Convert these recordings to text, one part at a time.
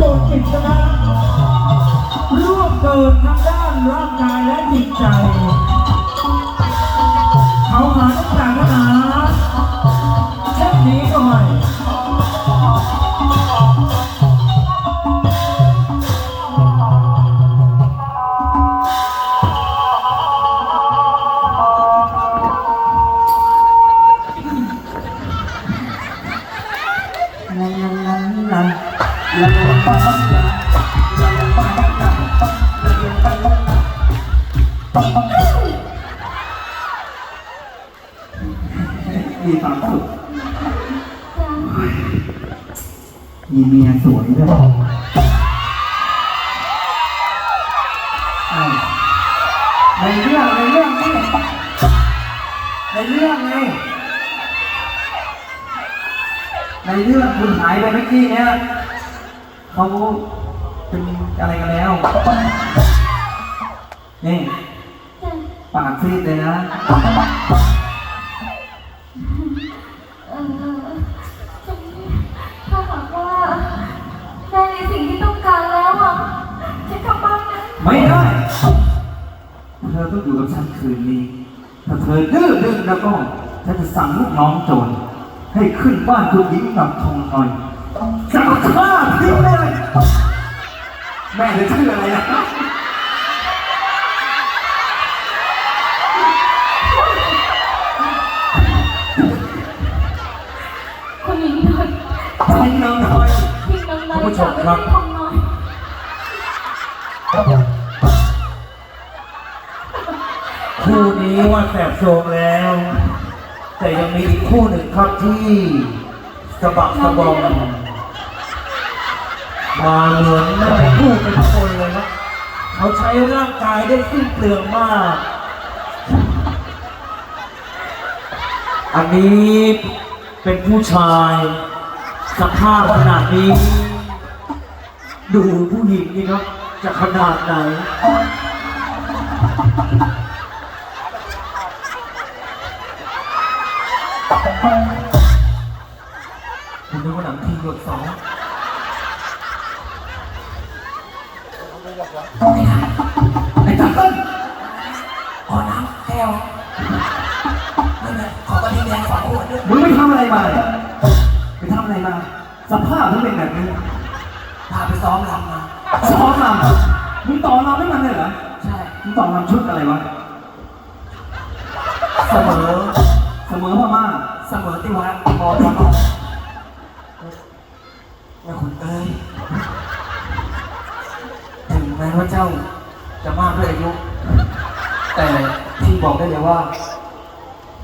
โดนจิตนะร่วมเกินทางด้านร่างกายและจิตใจ มีความสุขมีเมียสวยด้วยอ้าวในเรื่องในเรื่องนี่ในเรื่องไงในเรื่องคุณหายไปเมื่อกี้เนี่ยเขาเป็นอะไรกันแล้ว นี่ ปากซีดเลยนะ ต้องอยู่กับฉันคืนนี้ ถ้าเธอดื้อดึงแล้วก็ฉันจะสั่งลูกน้องโจรให้ขึ้นบ้านคุณหญิงกับทองหน่อยจะฆ่าทิ้งเลย แม่เธอชื่ออะไรนะคุณหญิงหน่อยทิ้งน้องหน่อยพี่น้องน้อยคุณผู้ชจะมไม่ครับใช่ทอง นี้ว่าแสบโซมแล้ว แต่ยังมีอีกคู่หนึ่งครับที่สะบักสะบอมมาเหมือนไม่คู่เป็นคนเลยครับเขาใช้ร่างกายได้สิ้นเปลืองมาก อันนี้เป็นผู้ชายสภาพขนาดนี้ ดูผู้หญิงนี่ครับจะขนาดไหน คุณนึกว่าหนังทีหยดสองไอ้จักรเต้นขอน้ำแก้วนั่นแหละขอกระทิงแดงสองขวดด้วยมึงไปทำอะไรมาเนี่ยไปทำอะไรมาสภาพมึงเป็นแบบนี้พาไปซ้อมรำมาซ้อมรำมึงต่อรำให้มันเลยเหรอ ใช่มึงต่อรำชุดอะไรวะ เสมอ เสมอพม่า เสมอติวัดพอตอแม่คุณเอ้ยถึงแม้ว่าเจ้าจะมากด้วยอายุ แต่ที่บอกได้เลยว่า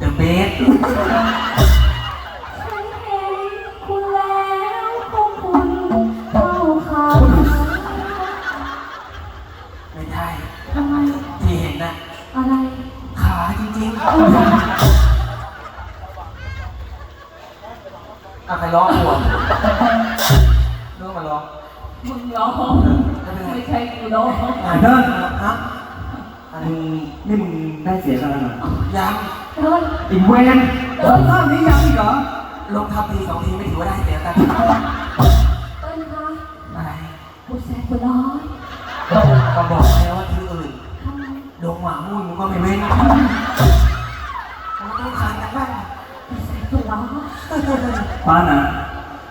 The best ไม่ใช่กูร้องไอ้เดินฮะอะไรมึงนี่มึงได้เสียกันแล้วเหรอยังเดินอีเวนสภาพนี้ยังอีกเหรอลงทับทีสองทีไม่ถือว่าได้เสียกันเต้นคะอะไรกูแซ่บกูร้อยก็บอกแล้วว่าที่อื่นทำไมดงหมามุ่ยมึงก็ไม่เว้นมันต้องคันกันบ้างกูแซ่บกูร้อยป้านะ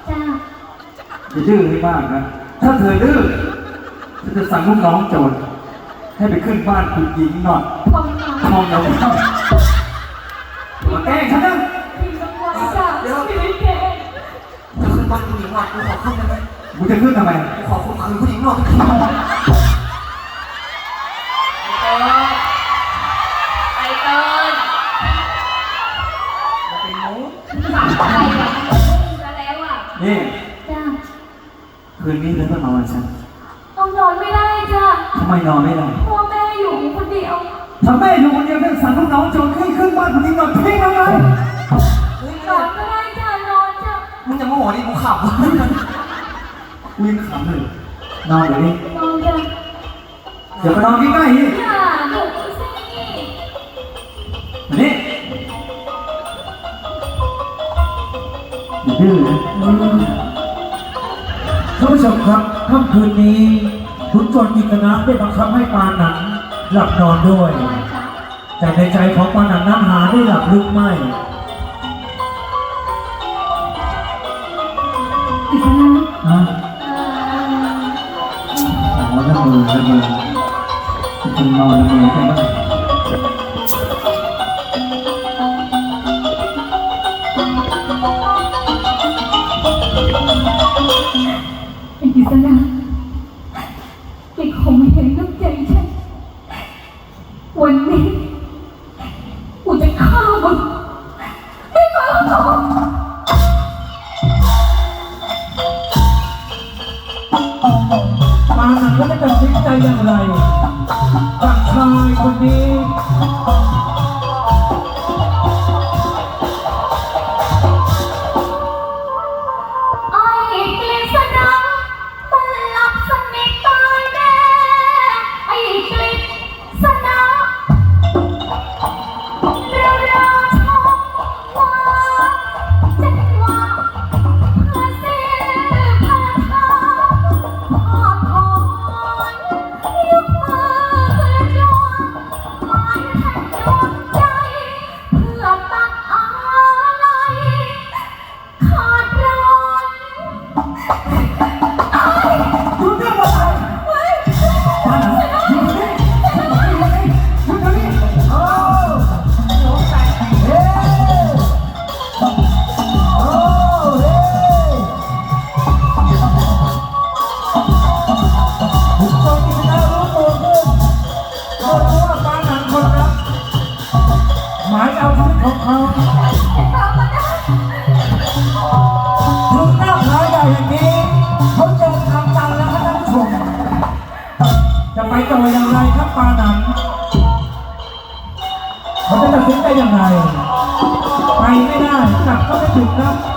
จ้าอย่าดื้อให้มากนะถ้าเธอดื้อ ฉันจะสั่งลูกน้องโจรให้ไปขึ้นบ้านคุณหญิงหน่อยทองน้อยทองเราเข้ามาแกล้งฉันนะพี่น้องน้อยจ้าพี่ไม่เก่งจะขึ้นบ้านผู้หญิงหน่อยกูขอขึ้นได้ไหมมึงจะขึ้นทำไมกูขอข่มขืนผู้หญิงหน่อยทีไอเติ้ลมันเป็นมุ้งสั่งอะไรอะมึงจะแล้วอะนี่จ้าคืนนี้เธอต้องนอนกับฉัน นอนไม่ได้จ้าทำไมนอนไม่ได้ พ่อแม่อยู่คนเดียวถ้าแม่อยู่คนเดียวเธอสั่งลูกน้องโจรให้ขึ้นบ้านคุณหญิงหน่อยเพ่งทำไมเฮ้ยนอนก็ได้จ้านอนจ้ามึงจะโมโหดิกูขับกูยังขำเลยนอนเดี๋ยวนี้นอนจ้าเดี๋ยวไปนอนใกล้ๆนี่อย่าหนูสิมานี่อย่าดื้อนะเธอไปผู้ชมครับค่ำคืนนี้ ขุนโจรกิตนะได้บังคับให้ปาหนันหลับนอนด้วย แต่ในใจของปาหนันนั้นหาได้หลับลึกไม่กิษณะฮะอ๋อละเมอละเมอคุณนอนละเมอใช่ไหมไอ้กิษณะ แล้วจะตัดสินใจอย่างไรกับชายคนนี้ อย่างไรครับปาหนังเขาจะตัดสินใจอย่างไร ไปไม่ได้กลับก็ไม่ถึงครับ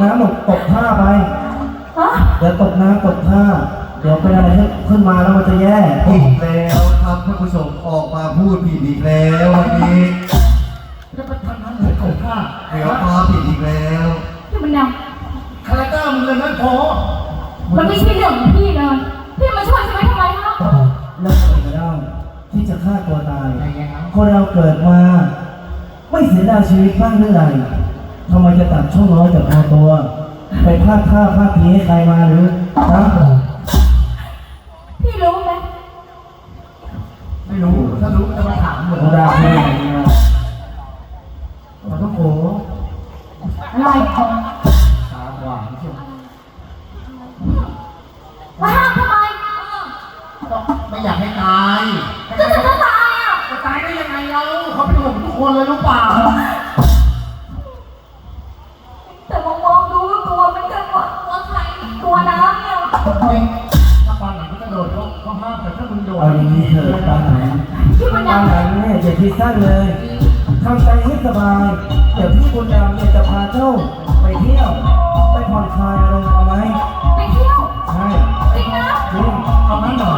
นี่เดี๋ยวตกน้ำหลบตกท่าไป ฮะเดี๋ยวตกน้ำตกท่า เดี๋ยวเป็นอะไรขึ้นมาแล้วมันจะแย่อีกแล้วครับท่านผู้ชมออกมาพูดผิดอีกแล้ววันนี้จะไปทำนั้นเลยของข้าเดี๋ยวมาผิดอีกแล้วพี่มันดคาแรคเตอร์มึงเลยนั่นพอำมันไม่ใช่เรื่องของพี่เลย พี่มาช่วยฉันไม่ทำไมคะเลิกไปก็ได้ที่จะฆ่าตัวตาย คนเราเกิดมา ไม่เสียดายชีวิตบ้างหรือไร ทำไมจะตัดช่องน้อยจากคอตัว ไปพลาดท่าพลาดทีให้ใครมาหรือนะพี่รู้ไหมไม่รู้ ถ้ารู้จะมาถามเหมือนโอดาพี่เนี่ยมาต้องโผอะไรตาหวานเชียวมาห้ามทำไมไม่อยากให้ตายก็จะจะตายอะจะตายได้ยังไงเราเขาเป็นห่วงทุกคนเลยรู้เปล่า อย่าคิดสั้นเลยทำใจให้สบายเดี๋ยวพี่คุณดำเนี่ยจะพาเจ้าไปเที่ยว ไปผ่อนคลายอารมณ์เอาไหมไปเที่ยว ใช่ จริงนะ จริงเอางั้นเหรอไ